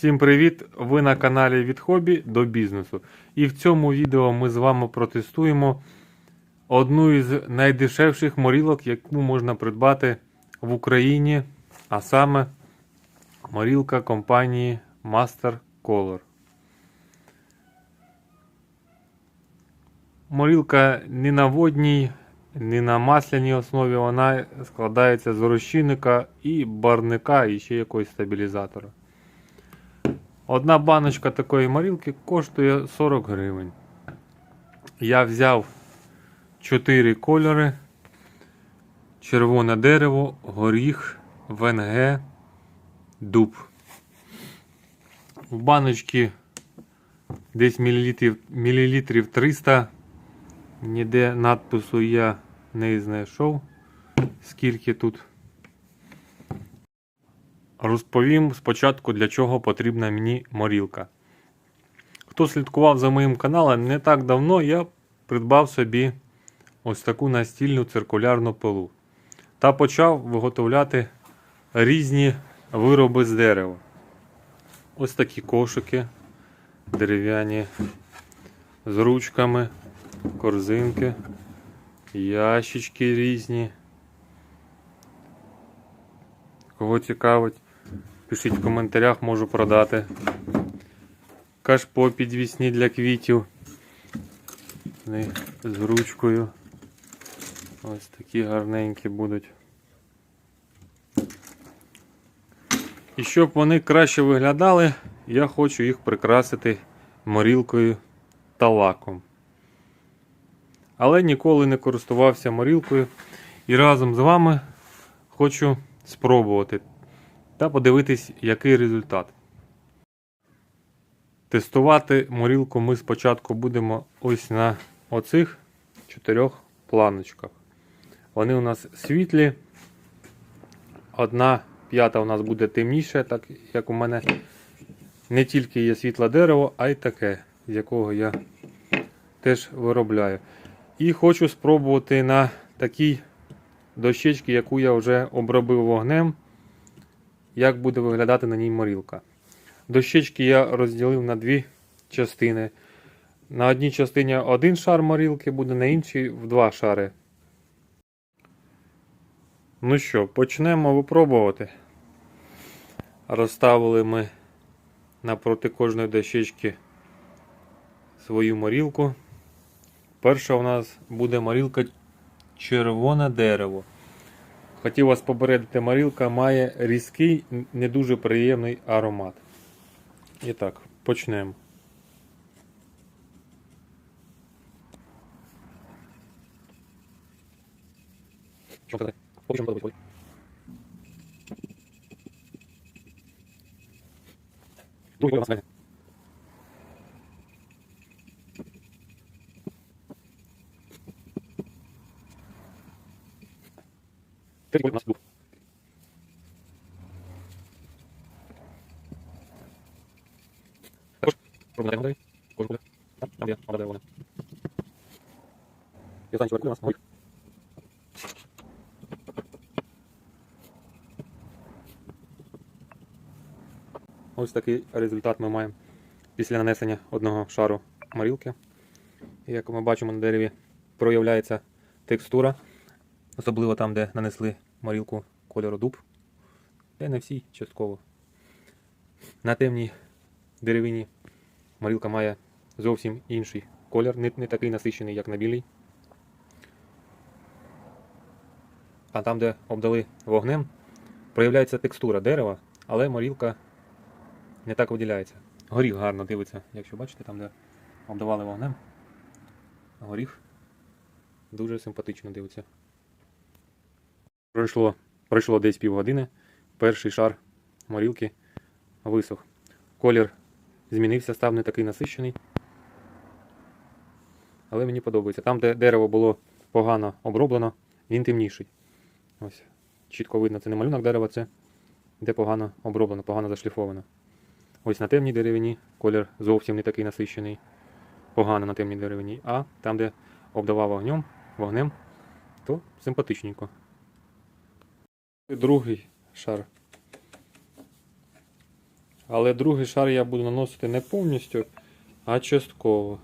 Всім привіт! Ви на каналі від хобі до бізнесу. І в цьому відео ми з вами протестуємо одну із найдешевших морілок, яку можна придбати в Україні, а саме морілка компанії Master Color. Морілка не на водній, не на масляній основі, вона складається з розчинника і барника, і ще якогось стабілізатора. Одна баночка такої морілки коштує 40 гривень. Я взяв 4 кольори: червоне дерево, горіх, ВНГ, дуб. В баночці десь мілілітрів, мілілітрів 300. Ніде надпису я не знайшов. Скільки тут. Розповім спочатку, для чого потрібна мені морілка. Хто слідкував за моїм каналом, не так давно я придбав собі ось таку настільну циркулярну пилу та почав виготовляти різні вироби з дерева. Ось такі кошики дерев'яні з ручками, корзинки, ящички різні. Кого цікавить, пишіть в коментарях, можу продати. Кашпо підвісні для квітів. З ручкою. Ось такі гарненькі будуть. І щоб вони краще виглядали, я хочу їх прикрасити морілкою та лаком. Але ніколи не користувався морілкою. І разом з вами хочу спробувати та подивитись, який результат. Тестувати морілку ми спочатку будемо ось на оцих чотирьох планочках. Вони у нас світлі. Одна п'ята у нас буде темніша, так як у мене не тільки є світле дерево, а й таке, з якого я теж виробляю. І хочу спробувати на такій дощечки, яку я вже обробив вогнем, як буде виглядати на ній морілка. Дощечки я розділив на дві частини. На одній частині один шар морілки буде, на іншій в два шари. Ну що, почнемо випробувати. Розставили ми напроти кожної дощечки свою морілку. Перша у нас буде морілка червоне дерево. Хотів вас попередити, морілка має різкий, не дуже приємний аромат. І так, почнемо. Другий у нас далі. Третій у нас був. Також буде. Там, є, останній чоловік у нас горіх. Ось такий результат ми маємо після нанесення одного шару морілки. І як ми бачимо на дереві, проявляється текстура, особливо там, де нанесли морілку кольору дуб. Й не всі частково. На темній деревині морілка має зовсім інший колір, не, не такий насичений, як на білій. А там, де обдали вогнем, проявляється текстура дерева, але морілка не так виділяється. Горіх гарно дивиться, якщо бачите, там, де обдавали вогнем. Горіх дуже симпатично дивиться. Пройшло, пройшло десь півгодини. Перший шар морілки висох. Колір змінився, став не такий насичений. Але мені подобається. Там, де дерево було погано оброблено, він темніший. Ось, чітко видно, це не малюнок дерева, це де погано оброблено, погано зашліфовано. Ось на темній деревині колір зовсім не такий насичений. Погано на темній деревині. А там, де обдавав вогнем, вогнем, то симпатичненько. Другий шар. Але другий шар я буду наносити не повністю, а частково.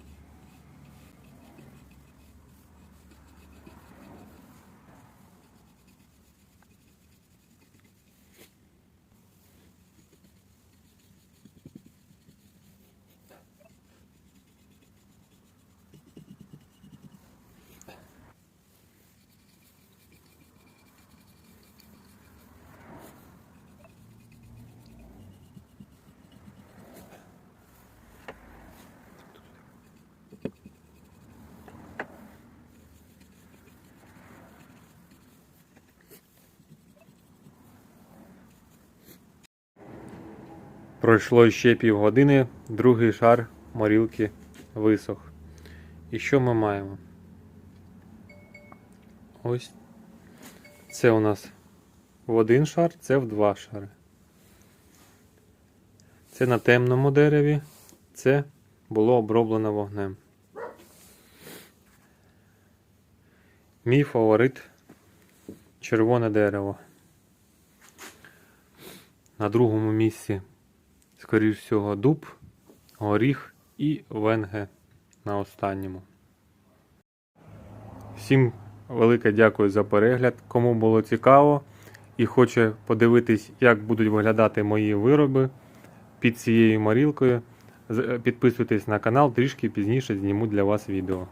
Пройшло ще півгодини, другий шар морілки висох. І що ми маємо? Ось це у нас в один шар, це в два шари. Це на темному дереві, це було оброблено вогнем. Мій фаворит червоне дерево. На другому місці скоріш всього, дуб, горіх і венге на останньому. Всім велике дякую за перегляд. Кому було цікаво і хоче подивитись, як будуть виглядати мої вироби під цією морілкою, підписуйтесь на канал, трішки пізніше зніму для вас відео.